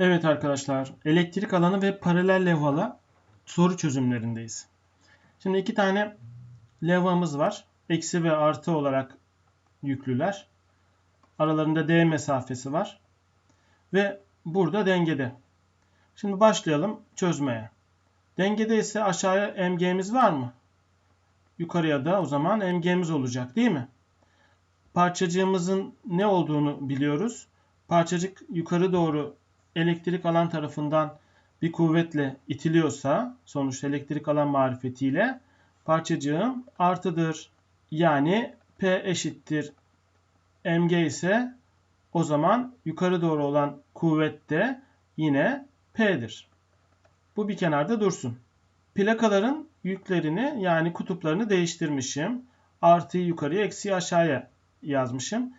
Evet arkadaşlar, elektrik alanı ve paralel levhalı soru çözümlerindeyiz. Şimdi iki tane levhamız var. Eksi ve artı olarak yüklüler. Aralarında D mesafesi var. Ve burada dengede. Şimdi başlayalım çözmeye. Dengede ise aşağıya mg'miz var mı? Yukarıya da o zaman mg'miz olacak değil mi? Parçacığımızın ne olduğunu biliyoruz. Parçacık yukarı doğru elektrik alan tarafından bir kuvvetle itiliyorsa sonuçta elektrik alan marifetiyle parçacığım artıdır. Yani P eşittir mg ise o zaman yukarı doğru olan kuvvet yine P'dir. Bu bir kenarda dursun. Plakaların yüklerini yani kutuplarını değiştirmişim. Artıyı yukarıya, eksiği aşağıya yazmışım.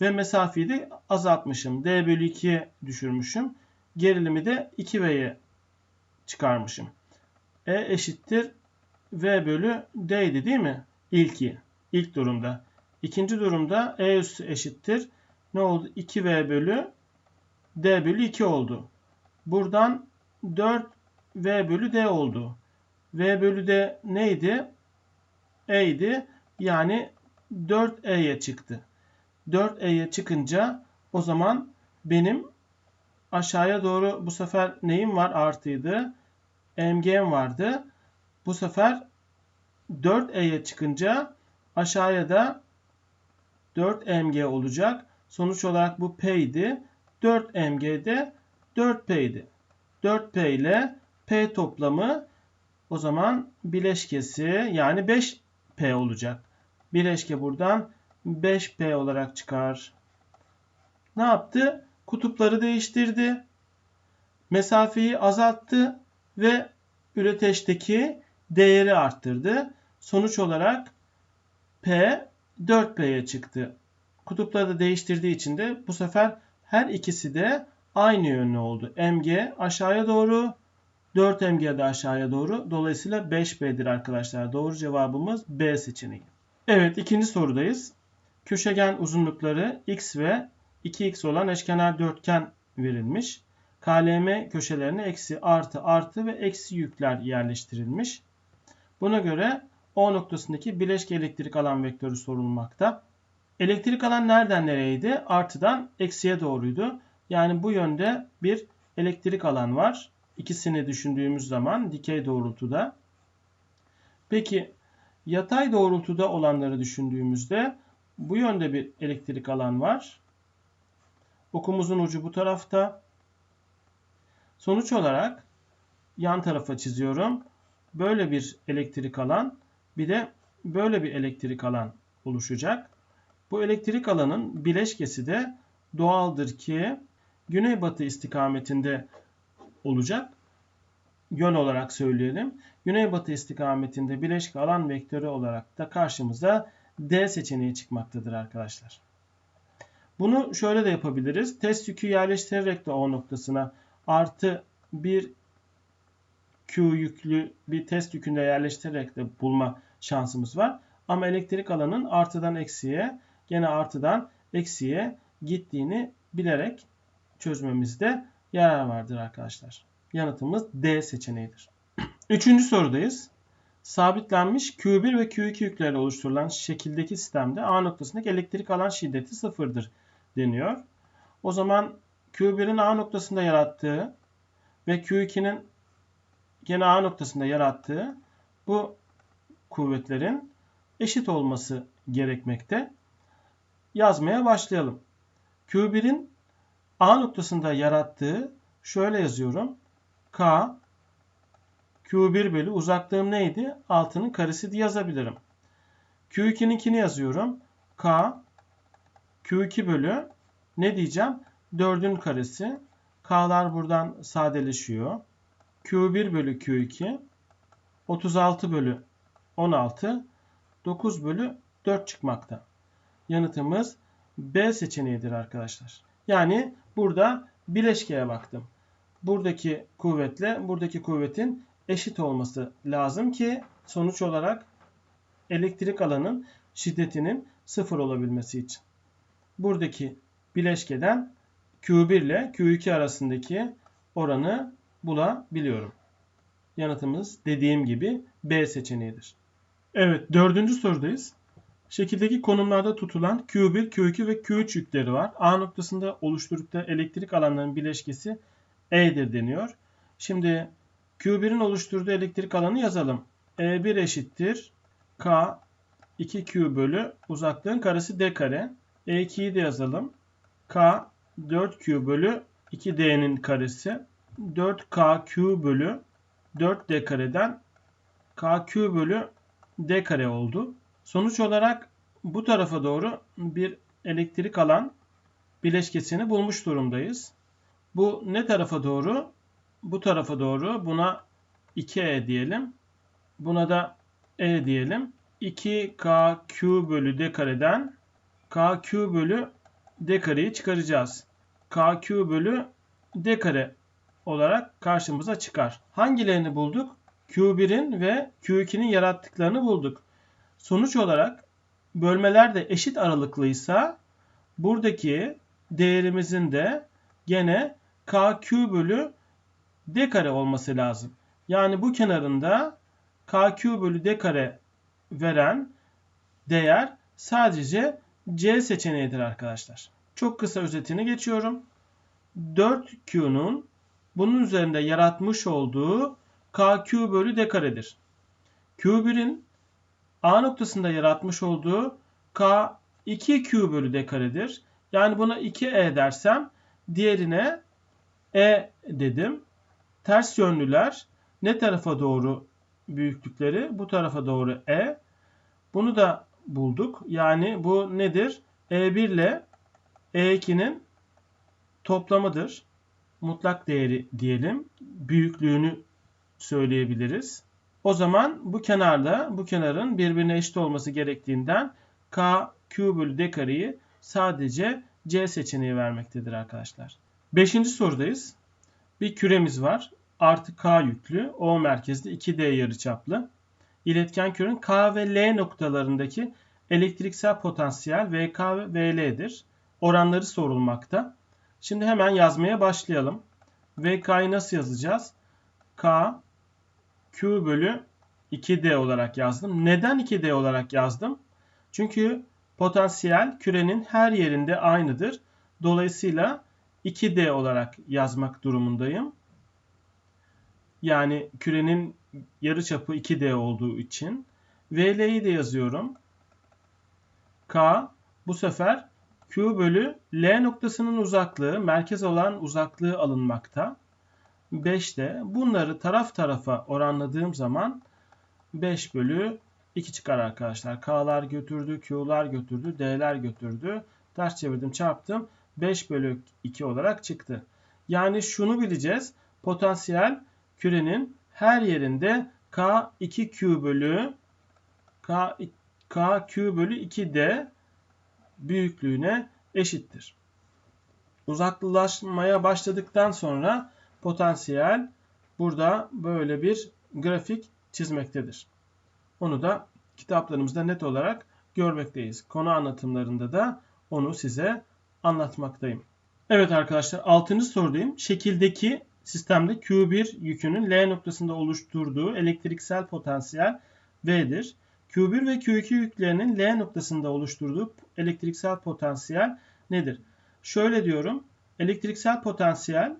Ve mesafeyi de azaltmışım. D bölü 2'ye düşürmüşüm. Gerilimi de 2V'ye çıkarmışım. E eşittir V bölü D'ydi değil mi? İlki. ilk durumda. İkinci durumda E üssü eşittir. Ne oldu? 2V bölü D bölü 2 oldu. Buradan 4 V bölü D oldu. V bölü D neydi? E'ydi. Yani 4E'ye çıktı. 4E'ye çıkınca o zaman benim aşağıya doğru bu sefer neyim var? Artıydı. MG'm vardı. Bu sefer 4E'ye çıkınca aşağıya da 4MG olacak. Sonuç olarak bu P idi. 4MG de 4P'ydi. 4P ile P toplamı o zaman bileşkesi yani 5P olacak. Bileşke buradan 5P olarak çıkar. Ne yaptı? Kutupları değiştirdi. Mesafeyi azalttı ve üreteçteki değeri arttırdı. Sonuç olarak P 4P'ye çıktı. Kutupları da değiştirdiği için de bu sefer her ikisi de aynı yönlü oldu. MG aşağıya doğru, 4MG de aşağıya doğru. Dolayısıyla 5B'dir arkadaşlar. Doğru cevabımız B seçeneği. Evet ikinci sorudayız. Köşegen uzunlukları x ve 2x olan eşkenar dörtgen verilmiş. KLM köşelerine eksi artı artı ve eksi yükler yerleştirilmiş. Buna göre O noktasındaki bileşke elektrik alan vektörü sorulmakta. Elektrik alan nereden nereydi? Artıdan eksiye doğruydu. Yani bu yönde bir elektrik alan var. İkisini düşündüğümüz zaman dikey doğrultuda. Peki yatay doğrultuda olanları düşündüğümüzde bu yönde bir elektrik alan var. Okumuzun ucu bu tarafta. Sonuç olarak yan tarafa çiziyorum. Böyle bir elektrik alan bir de böyle bir elektrik alan oluşacak. Bu elektrik alanın bileşkesi de doğaldır ki güneybatı istikametinde olacak. Yön olarak söyleyelim. Güneybatı istikametinde bileşke alan vektörü olarak da karşımıza D seçeneği çıkmaktadır arkadaşlar. Bunu şöyle de yapabiliriz. Test yükü yerleştirerek de O noktasına artı bir Q yüklü bir test yükünde yerleştirerek de bulma şansımız var. Ama elektrik alanın artıdan eksiye gene artıdan eksiye gittiğini bilerek çözmemizde yarar vardır arkadaşlar. Yanıtımız D seçeneğidir. Üçüncü sorudayız. Sabitlenmiş Q1 ve Q2 yüklerle oluşturulan şekildeki sistemde A noktasındaki elektrik alan şiddeti sıfırdır deniyor. O zaman Q1'in A noktasında yarattığı ve Q2'nin gene A noktasında yarattığı bu kuvvetlerin eşit olması gerekmekte. Yazmaya başlayalım. Q1'in A noktasında yarattığı şöyle yazıyorum. K Q1 bölü uzaklığım neydi? Altının karesi diye yazabilirim. Q2'ninkini yazıyorum. K Q2 bölü ne diyeceğim? 4'ün karesi. K'lar buradan sadeleşiyor. Q1 bölü Q2 36 bölü 16 9 bölü 4 çıkmakta. Yanıtımız B seçeneğidir arkadaşlar. Yani burada bileşkeye baktım. Buradaki kuvvetle buradaki kuvvetin eşit olması lazım ki sonuç olarak elektrik alanın şiddetinin sıfır olabilmesi için. Buradaki bileşkeden Q1 ile Q2 arasındaki oranı bulabiliyorum. Yanıtımız dediğim gibi B seçeneğidir. Evet dördüncü sorudayız. Şekildeki konumlarda tutulan Q1, Q2 ve Q3 yükleri var. A noktasında oluşturdukları elektrik alanlarının bileşkesi E'dir deniyor. Şimdi Q1'in oluşturduğu elektrik alanı yazalım. E1 eşittir K 2Q bölü uzaklığın karesi D kare. E2'yi de yazalım. K 4Q bölü 2D'nin karesi. 4KQ bölü 4D kareden KQ bölü D kare oldu. Sonuç olarak bu tarafa doğru bir elektrik alan bileşkesini bulmuş durumdayız. Bu ne tarafa doğru? Bu tarafa doğru. Buna 2E diyelim. Buna da E diyelim. 2KQ bölü D kareden KQ bölü D kareyi çıkaracağız. KQ bölü D kare olarak karşımıza çıkar. Hangilerini bulduk? Q1'in ve Q2'nin yarattıklarını bulduk. Sonuç olarak bölmeler de eşit aralıklıysa buradaki değerimizin de gene KQ bölü D kare olması lazım. Yani bu kenarında KQ bölü D kare veren değer sadece C seçeneğidir arkadaşlar. Çok kısa özetini geçiyorum. 4Q'nun bunun üzerinde yaratmış olduğu KQ bölü D karedir. Q1'in A noktasında yaratmış olduğu K2Q bölü D karedir. Yani buna 2E dersem diğerine E dedim. Ters yönlüler ne tarafa doğru büyüklükleri? Bu tarafa doğru E. Bunu da bulduk. Yani bu nedir? E1 ile E2'nin toplamıdır. Mutlak değeri diyelim. Büyüklüğünü söyleyebiliriz. O zaman bu kenarda bu kenarın birbirine eşit olması gerektiğinden K Q bölü D kareyi sadece C seçeneği vermektedir arkadaşlar. Beşinci sorudayız. Bir küremiz var. Artı K yüklü. O merkezde 2D yarıçaplı. İletken kürenin K ve L noktalarındaki elektriksel potansiyel VK ve VL'dir. Oranları sorulmakta. Şimdi hemen yazmaya başlayalım. VK'yı nasıl yazacağız? K Q bölü 2D olarak yazdım. Neden 2D olarak yazdım? Çünkü potansiyel kürenin her yerinde aynıdır. Dolayısıyla 2D olarak yazmak durumundayım. Yani kürenin yarıçapı 2D olduğu için. VL'yi de yazıyorum. K bu sefer Q bölü L noktasının uzaklığı, merkez olan uzaklığı alınmakta. 5'te bunları taraf tarafa oranladığım zaman 5 bölü 2 çıkar arkadaşlar. K'lar götürdü, Q'lar götürdü, D'ler götürdü. Ters çevirdim çarptım. 5 bölü 2 olarak çıktı. Yani şunu bileceğiz. Potansiyel kürenin her yerinde K2Q bölü K, KQ bölü 2D büyüklüğüne eşittir. Uzaklaşmaya başladıktan sonra potansiyel burada böyle bir grafik çizmektedir. Onu da kitaplarımızda net olarak görmekteyiz. Konu anlatımlarında da onu size anlatmaktayım. Evet arkadaşlar 6. sorudayım. Şekildeki sistemde Q1 yükünün L noktasında oluşturduğu elektriksel potansiyel V'dir. Q1 ve Q2 yüklerinin L noktasında oluşturduğu elektriksel potansiyel nedir? Şöyle diyorum. Elektriksel potansiyel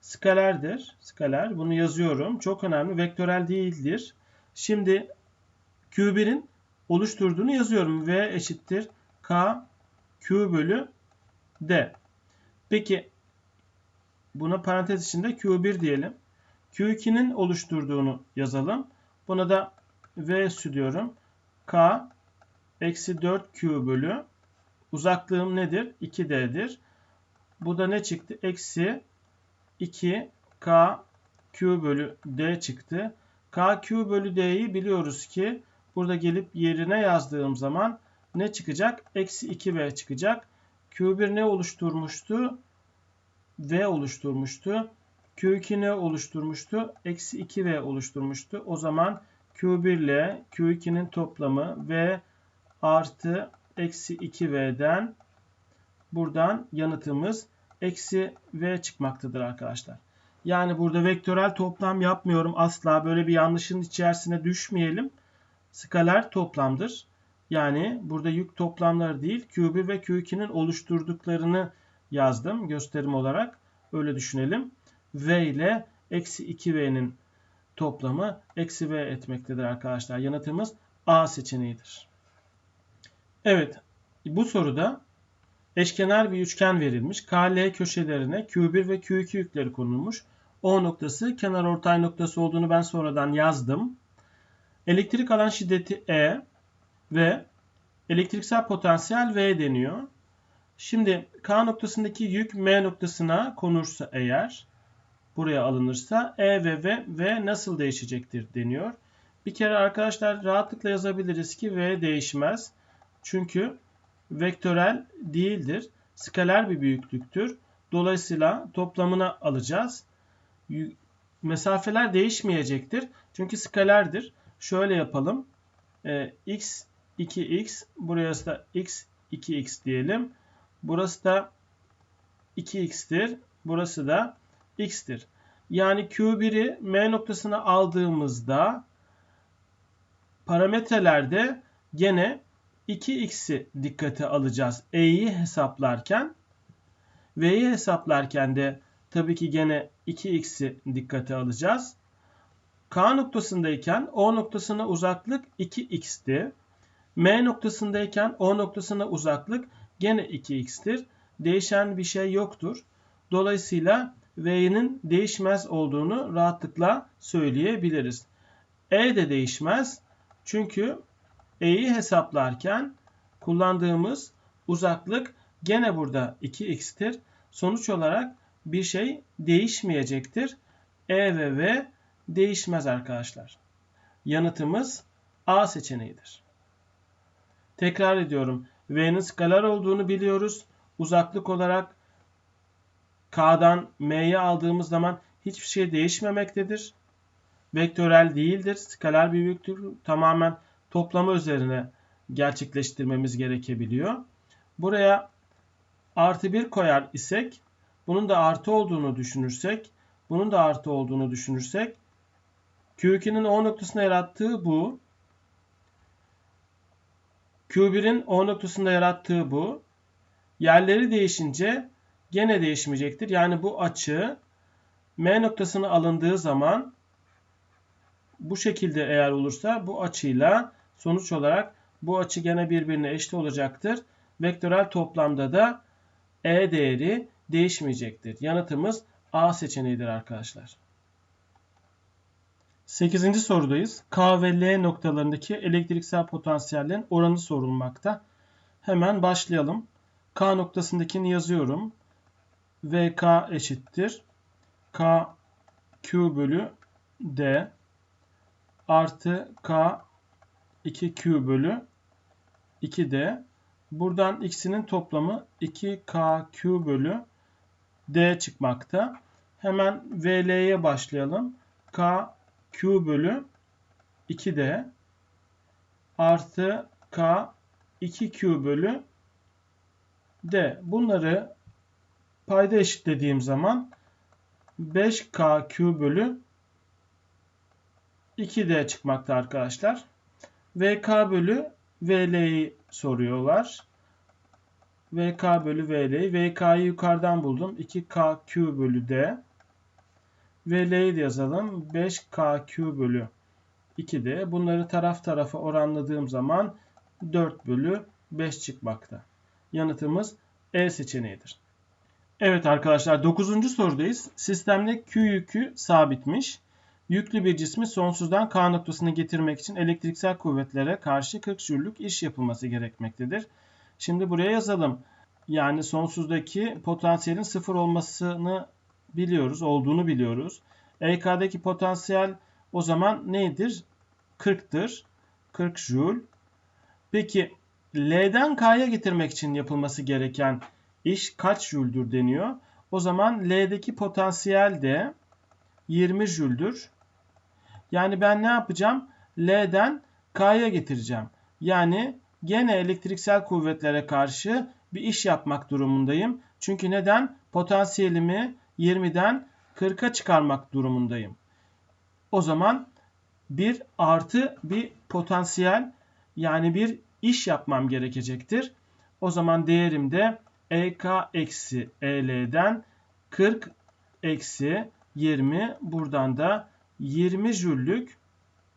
skalerdir. Skaler. Bunu yazıyorum. Çok önemli. Vektörel değildir. Şimdi Q1'in oluşturduğunu yazıyorum. V eşittir K Q bölü D. Peki buna parantez içinde Q1 diyelim. Q2'nin oluşturduğunu yazalım. Buna da V diyorum. K eksi 4Q bölü uzaklığım nedir? 2D'dir. Bu da ne çıktı? Eksi 2K Q bölü D çıktı. KQ bölü D'yi biliyoruz ki burada gelip yerine yazdığım zaman ne çıkacak? Eksi 2V çıkacak. Q1 ne oluşturmuştu? V oluşturmuştu. Q2 ne oluşturmuştu? Eksi 2V oluşturmuştu. O zaman Q1 ile Q2'nin toplamı V artı eksi 2V'den buradan yanıtımız eksi V çıkmaktadır arkadaşlar. Yani burada vektörel toplam yapmıyorum asla. Böyle bir yanlışın içerisine düşmeyelim. Skaler toplamdır. Yani burada yük toplamları değil Q1 ve Q2'nin oluşturduklarını yazdım gösterim olarak. Öyle düşünelim. V ile eksi 2V'nin toplamı eksi V etmektedir arkadaşlar. Yanıtımız A seçeneğidir. Evet bu soruda eşkenar bir üçgen verilmiş. KL köşelerine Q1 ve Q2 yükleri konulmuş. O noktası kenar ortay noktası olduğunu ben sonradan yazdım. Elektrik alan şiddeti E ve elektriksel potansiyel V deniyor. Şimdi K noktasındaki yük M noktasına konursa eğer buraya alınırsa E ve V, v nasıl değişecektir deniyor. Bir kere arkadaşlar rahatlıkla yazabiliriz ki V değişmez. Çünkü vektörel değildir. Skaler bir büyüklüktür. Dolayısıyla toplamını alacağız. Mesafeler değişmeyecektir. Çünkü skalerdir. Şöyle yapalım. Ee, x 2x burası da x 2x diyelim. Burası da 2x'tir. Burası da x'tir. Yani Q1'i M noktasına aldığımızda parametrelerde gene 2x'i dikkate alacağız. E'yi hesaplarken V'yi hesaplarken de tabii ki gene 2x'i dikkate alacağız. K noktasındayken O noktasına uzaklık 2x'ti. M noktasındayken O noktasına uzaklık gene 2x'tir. Değişen bir şey yoktur. Dolayısıyla V'nin değişmez olduğunu rahatlıkla söyleyebiliriz. E de değişmez. Çünkü E'yi hesaplarken kullandığımız uzaklık gene burada 2x'tir. Sonuç olarak bir şey değişmeyecektir. E ve V değişmez arkadaşlar. Yanıtımız A seçeneğidir. Tekrar ediyorum. V'nin skalar olduğunu biliyoruz. Uzaklık olarak K'dan M'ye aldığımız zaman hiçbir şey değişmemektedir. Vektörel değildir. Skalar bir büyüktür. Tamamen toplama üzerine gerçekleştirmemiz gerekebiliyor. Buraya artı 1 koyar isek bunun da artı olduğunu düşünürsek bunun da artı olduğunu düşünürsek Q2'nin O noktasında yarattığı bu. Q1'in O noktasında yarattığı bu. Yerleri değişince gene değişmeyecektir. Yani bu açı M noktasına alındığı zaman bu şekilde eğer olursa bu açıyla sonuç olarak bu açı gene birbirine eşit olacaktır. Vektörel toplamda da E değeri değişmeyecektir. Yanıtımız A seçeneğidir arkadaşlar. 8. sorudayız. K ve L noktalarındaki elektriksel potansiyellerin oranı sorulmakta. Hemen başlayalım. K noktasındakini yazıyorum. VK eşittir. K Q bölü D artı K 2Q bölü 2D. Buradan x'inin toplamı 2KQ bölü D çıkmakta. Hemen VL'ye başlayalım. K Q bölü 2D artı K 2Q bölü D. Bunları payda eşitlediğim zaman 5KQ bölü 2D çıkmakta arkadaşlar. VK bölü VL'yi soruyorlar. VK bölü VL'yi. VK'yı yukarıdan buldum. 2KQ bölü D. VL'yi de yazalım. 5KQ bölü 2D. Bunları taraf tarafa oranladığım zaman 4 bölü 5 çıkmakta. Yanıtımız E seçeneğidir. Evet arkadaşlar 9. sorudayız. Sistemde Q yükü sabitmiş. Yüklü bir cismi sonsuzdan K noktasına getirmek için elektriksel kuvvetlere karşı 40 jüllük iş yapılması gerekmektedir. Şimdi buraya yazalım. Yani sonsuzdaki potansiyelin sıfır olmasını biliyoruz, olduğunu biliyoruz. EK'deki potansiyel o zaman nedir? 40'tır. 40 joule. Peki L'den K'ya getirmek için yapılması gereken iş kaç jüldür deniyor. O zaman L'deki potansiyel de 20 jüldür. Yani ben ne yapacağım? L'den K'ya getireceğim. Yani gene elektriksel kuvvetlere karşı bir iş yapmak durumundayım. Çünkü neden? Potansiyelimi 20'den 40'a çıkarmak durumundayım. O zaman bir artı bir potansiyel yani bir iş yapmam gerekecektir. O zaman değerim de EK eksi EL'den 40 eksi 20 buradan da 20 jüllük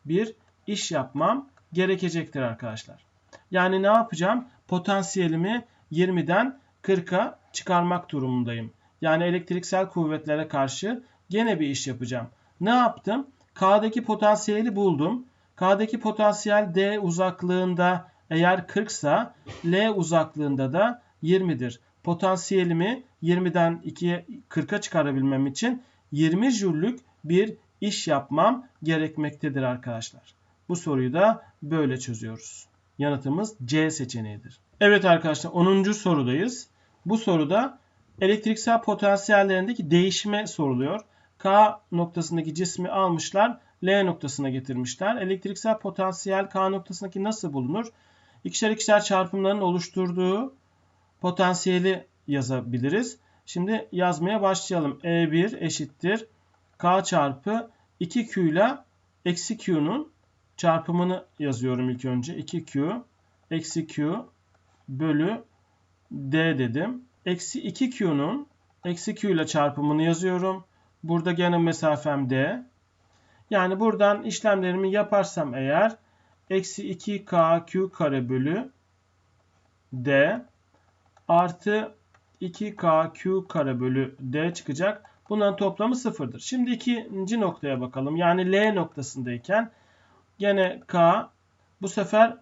bir iş yapmam gerekecektir arkadaşlar. Yani ne yapacağım? Potansiyelimi 20'den 40'a çıkarmak durumundayım. Yani elektriksel kuvvetlere karşı gene bir iş yapacağım. Ne yaptım? K'daki potansiyeli buldum. K'daki potansiyel D uzaklığında eğer 40 ise L uzaklığında da 20'dir. Potansiyelimi 20'den 2'ye 40'a çıkarabilmem için 20 jüllük bir iş yapmam gerekmektedir arkadaşlar. Bu soruyu da böyle çözüyoruz. Yanıtımız C seçeneğidir. Evet arkadaşlar 10. sorudayız. Bu soruda elektriksel potansiyellerindeki değişme soruluyor. K noktasındaki cismi almışlar. L noktasına getirmişler. Elektriksel potansiyel K noktasındaki nasıl bulunur? İkişer ikişer çarpımların oluşturduğu potansiyeli yazabiliriz. Şimdi yazmaya başlayalım. E1 eşittir K çarpı 2Q ile eksi Q'nun çarpımını yazıyorum ilk önce. 2Q eksi Q bölü D dedim. Eksi 2Q'nun eksi Q ile çarpımını yazıyorum. Burada gene mesafem D. Yani buradan işlemlerimi yaparsam eğer eksi 2KQ kare bölü D artı 2KQ kare bölü D çıkacak. Bunların toplamı sıfırdır. Şimdi ikinci noktaya bakalım. Yani L noktasındayken gene K bu sefer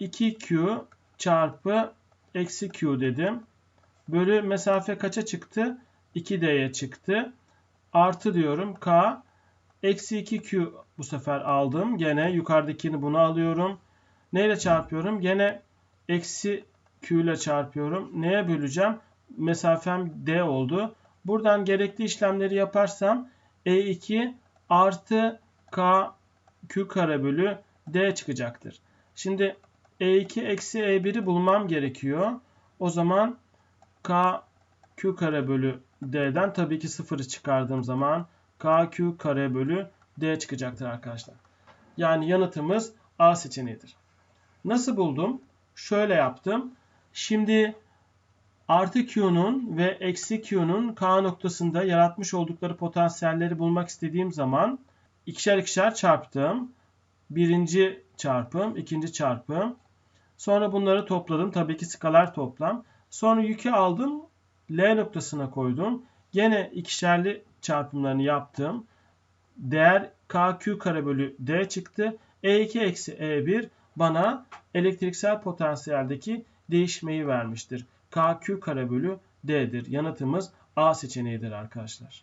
2Q çarpı eksi Q dedim. Bölü mesafe kaça çıktı? 2D'ye çıktı. Artı diyorum K. Eksi 2Q bu sefer aldım. Gene yukarıdakini bunu alıyorum. Neyle çarpıyorum? Gene eksi Q ile çarpıyorum. Neye böleceğim? Mesafem D oldu. Buradan gerekli işlemleri yaparsam E2 artı K Q kare bölü D çıkacaktır. Şimdi E2 eksi E1'i bulmam gerekiyor. O zaman K Q kare bölü D'den tabii ki sıfırı çıkardığım zaman KQ kare bölü D çıkacaktır arkadaşlar. Yani yanıtımız A seçeneğidir. Nasıl buldum? Şöyle yaptım. Şimdi artı Q'nun ve eksi Q'nun K noktasında yaratmış oldukları potansiyelleri bulmak istediğim zaman ikişer ikişer çarptım. Birinci çarpım, ikinci çarpım. Sonra bunları topladım. Tabii ki skalar toplam. Sonra yükü aldım. L noktasına koydum. Gene ikişerli çarpımlarını yaptım. Değer KQ kare bölü D çıktı. E2 eksi E1 bana elektriksel potansiyeldeki değişmeyi vermiştir. KQ kare bölü D'dir. Yanıtımız A seçeneğidir arkadaşlar.